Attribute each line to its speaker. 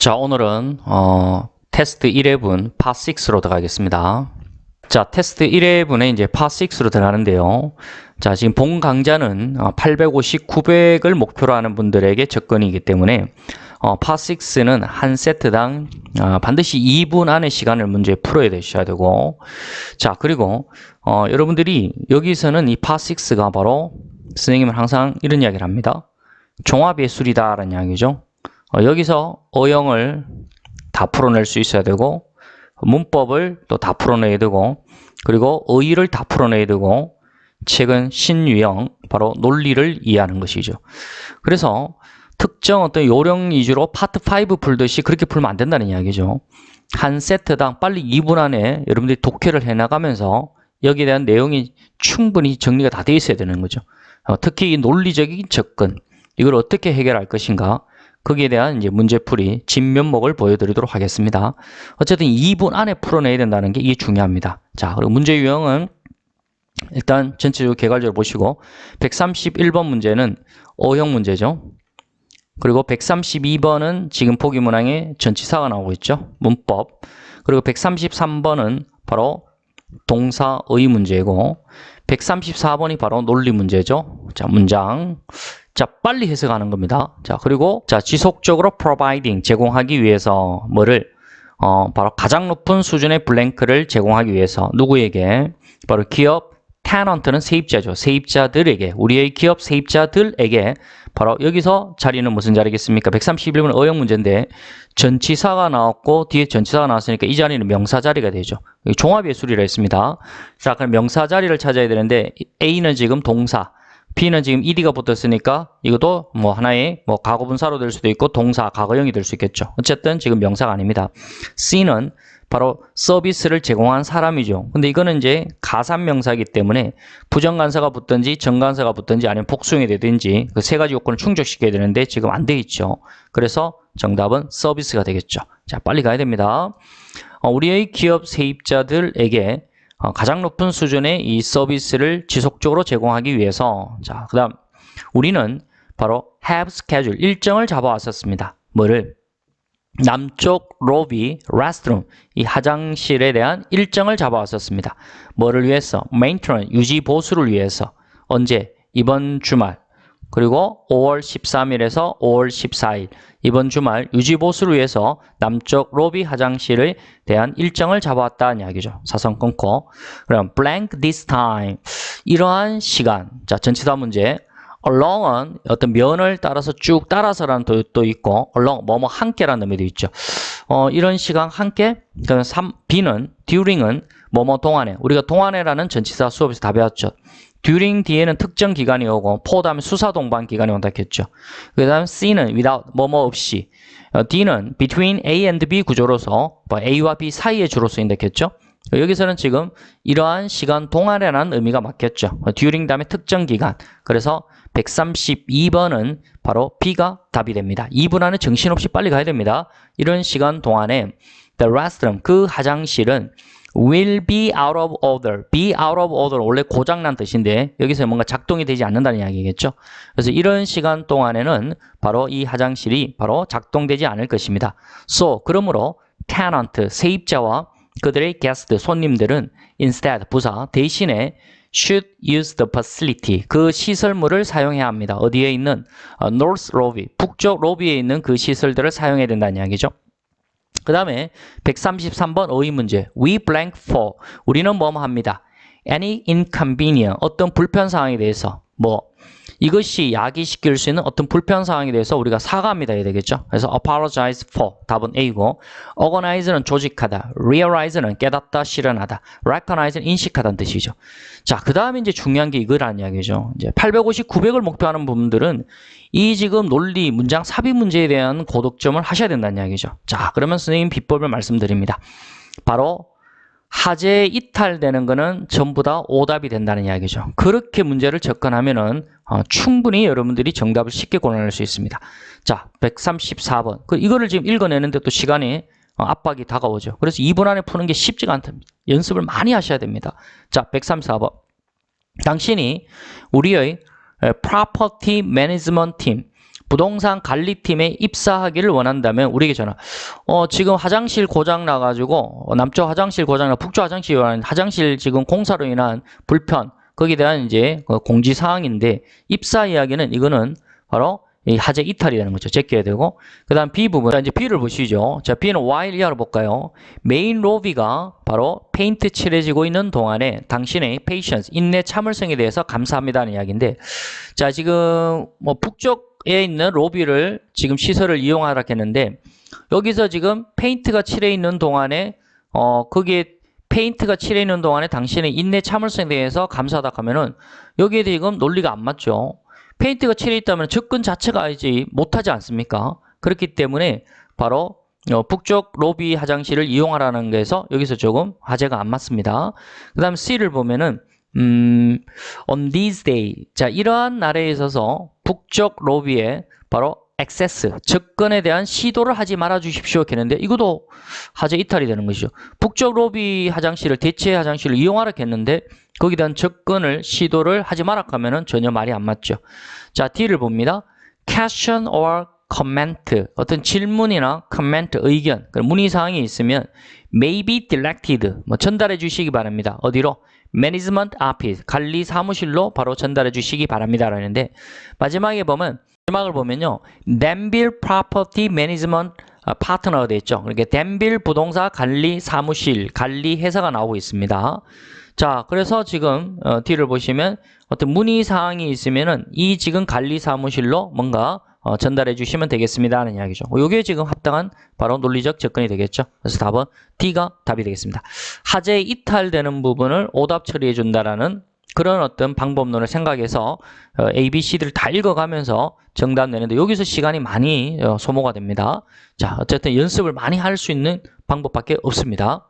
Speaker 1: 자, 오늘은 어, 테스트 11파 6로 들어가겠습니다. 자, 테스트 11에 이제 파 6로 들어가는데요. 자, 지금 본 강좌는 어, 850, 900을 목표로 하는 분들에게 접근이기 때문에 어, 파 6는 한 세트당 어, 반드시 2분 안에 시간을 문제 풀어야 되셔야 되고 자, 그리고 어, 여러분들이 여기서는 이 파 6가 바로 선생님은 항상 이런 이야기를 합니다. 종합예술이다 라는 이야기죠. 어, 여기서 어형을 다 풀어낼 수 있어야 되고 문법을 또 다 풀어내야 되고 그리고 의의를 다 풀어내야 되고 책은 신유형 바로 논리를 이해하는 것이죠. 그래서 특정 어떤 요령 위주로 파트 5 풀듯이 그렇게 풀면 안 된다는 이야기죠. 한 세트당 빨리 2분 안에 여러분들이 독해를 해나가면서 여기에 대한 내용이 충분히 정리가 다 돼 있어야 되는 거죠. 어, 특히 이 논리적인 접근 이걸 어떻게 해결할 것인가 거기에 대한 이제 문제풀이 진면목을 보여드리도록 하겠습니다. 어쨌든 2분 안에 풀어내야 된다는 게 이게 중요합니다. 자, 그리고 문제 유형은 일단 전체적으로 개괄적으로 보시고 131번 문제는 어형 문제죠. 그리고 132번은 지금 보기 문항에 전치사가 나오고 있죠. 문법. 그리고 133번은 바로 동사의 문제고 134번이 바로 논리 문제죠. 자, 문장. 자, 빨리 해석하는 겁니다. 자, 그리고 자, 지속적으로 providing 제공하기 위해서 뭐를 어, 바로 가장 높은 수준의 블랭크를 제공하기 위해서 누구에게 바로 기업 tenant는 세입자죠. 세입자들에게 우리의 기업 세입자들에게 바로 여기서 자리는 무슨 자리겠습니까? 131번 어용 문제인데 전치사가 나왔고 뒤에 전치사가 나왔으니까 이 자리는 명사 자리가 되죠. 종합예술이라 했습니다. 자, 그럼 명사 자리를 찾아야 되는데 A는 지금 동사, B는 지금 ed가 붙었으니까 이것도 뭐 하나의 뭐 과거분사로 될 수도 있고 동사, 과거형이 될 수 있겠죠. 어쨌든 지금 명사가 아닙니다. C는 바로 서비스를 제공한 사람이죠. 근데 이거는 이제 가산명사이기 때문에 부정관사가 붙든지 정관사가 붙든지 아니면 복수형이 되든지 그 세 가지 요건을 충족시켜야 되는데 지금 안 돼 있죠. 그래서 정답은 서비스가 되겠죠. 자, 빨리 가야 됩니다. 어, 우리의 기업 세입자들에게 어, 가장 높은 수준의 이 서비스를 지속적으로 제공하기 위해서 자, 그 다음 우리는 바로 have schedule 일정을 잡아왔었습니다. 뭐를 남쪽 로비 레스트룸 이 화장실에 대한 일정을 잡아왔었습니다. 뭐를 위해서? maintenance 유지 보수를 위해서 언제? 이번 주말 그리고 5월 13일에서 5월 14일 이번 주말 유지 보수를 위해서 남쪽 로비 화장실에 대한 일정을 잡아왔다는 이야기죠. 사선 끊고 그럼 blank this time 이러한 시간 자 전치사 문제 along은 어떤 면을 따라서 쭉 따라서라는 뜻도 있고 along 뭐뭐 함께라는 의미도 있죠. 어, 이런 시간 함께 그럼 3, B는 during은 뭐뭐 동안에 우리가 동안에라는 전치사 수업에서 다 배웠죠. During 뒤에는 특정 기간이 오고 for 다음에 수사 동반 기간이 온다 했죠. 그 다음 C는 without 뭐뭐 없이 어, D는 between A and B 구조로서 뭐 A와 B 사이의 주로 쓰인다 했죠. 여기서는 지금 이러한 시간 동안에라는 의미가 맞겠죠. 어, during 다음에 특정 기간. 그래서 132번은 바로 B가 답이 됩니다. 2분 안에 정신없이 빨리 가야 됩니다. 이런 시간 동안에 the restroom, 그 화장실은 will be out of order. be out of order 원래 고장난 뜻인데 여기서 뭔가 작동이 되지 않는다는 이야기겠죠. 그래서 이런 시간 동안에는 바로 이 화장실이 바로 작동되지 않을 것입니다. So, 그러므로 tenant, 세입자와 그들의 guest, 손님들은 instead, 부사, 대신에 should use the facility. 그 시설물을 사용해야 합니다. 어디에 있는 어, North Lobby, 북쪽 로비에 있는 그 시설들을 사용해야 된다는 이야기죠. 그 다음에 133번 어휘 문제. We blank for. 우리는 뭐뭐 합니다. Any inconvenience. 어떤 불편 상황에 대해서 뭐 이것이 야기시킬 수 있는 어떤 불편 상황에 대해서 우리가 사과합니다 해야 되겠죠. 그래서 apologize for 답은 A고 organize는 조직하다, realize는 깨닫다, 실현하다, recognize는 인식하다는 뜻이죠. 자, 그 다음에 이제 중요한 게 이거라는 이야기죠. 이제 850, 900을 목표하는 부분들은 이 지금 논리, 문장, 삽입 문제에 대한 고득점을 하셔야 된다는 이야기죠. 자, 그러면 선생님 비법을 말씀드립니다. 바로 하재에 이탈되는 거는 전부 다 오답이 된다는 이야기죠. 그렇게 문제를 접근하면 은 어, 충분히 여러분들이 정답을 쉽게 고려할 수 있습니다. 자, 134번. 그 이거를 지금 읽어내는데 또 시간이 어, 압박이 다가오죠. 그래서 2분 안에 푸는 게 쉽지가 않답니다. 연습을 많이 하셔야 됩니다. 자, 134번. 당신이 우리의 프로퍼티 매니지먼트 팀 부동산 관리팀에 입사하기를 원한다면 우리에게 전화. 어, 지금 화장실 고장 나가지고 어, 남쪽 화장실 고장 나 북쪽 화장실 관 화장실 지금 공사로 인한 불편 거기에 대한 이제 그 공지 사항인데 입사 이야기는 이거는 바로 이 하재 이탈이 되는 거죠. 제껴야 되고. 그 다음 B 부분. 자, 이제 B를 보시죠. 자, B는 while 이하로 볼까요? 메인 로비가 바로 페인트 칠해지고 있는 동안에 당신의 patience, 인내 참을성에 대해서 감사합니다는 이야기인데, 자, 지금 뭐 북쪽 에 있는 로비를 지금 시설을 이용하라 했는데, 여기서 지금 페인트가 칠해 있는 동안에, 어, 거기에 페인트가 칠해 있는 동안에 당신의 인내 참을성에 대해서 감사하다 하면은, 여기에 지금 논리가 안 맞죠. 페인트가 칠해 있다면 접근 자체가 이제 못하지 않습니까? 그렇기 때문에 바로 어, 북쪽 로비 화장실을 이용하라는 게서 여기서 조금 화제가 안 맞습니다. 그 다음 C를 보면은 음, on these day 자 이러한 날에 있어서 북쪽 로비에 바로 액세스 접근에 대한 시도를 하지 말아 주십시오 했는데 이것도 화제 이탈이 되는 것이죠. 북쪽 로비 화장실을 대체 화장실을 이용하라 했는데 거기에 대한 접근을 시도를 하지 마라 하면은 전혀 말이 안 맞죠. 자, D를 봅니다. question or comment 어떤 질문이나 comment 의견 문의 사항이 있으면 may be directed 뭐 전달해 주시기 바랍니다. 어디로? Management office 관리 사무실로 바로 전달해 주시기 바랍니다 라는데 마지막에 보면 마지막을 보면요. Danville Property Management 파트너가 되어 있죠. 그러니까 댄빌 부동산 관리 사무실 관리 회사가 나오고 있습니다. 자, 그래서 지금 어, D를 보시면 어떤 문의 사항이 있으면은 이 지금 관리 사무실로 뭔가 어, 전달해 주시면 되겠습니다 하는 이야기죠. 이게 지금 합당한 바로 논리적 접근이 되겠죠. 그래서 답은 D가 답이 되겠습니다. 하재 이탈되는 부분을 오답 처리해 준다라는 그런 어떤 방법론을 생각해서 어, A, B, C들을 다 읽어가면서 정답 내는데 여기서 시간이 많이 어, 소모가 됩니다. 자, 어쨌든 연습을 많이 할 수 있는 방법밖에 없습니다.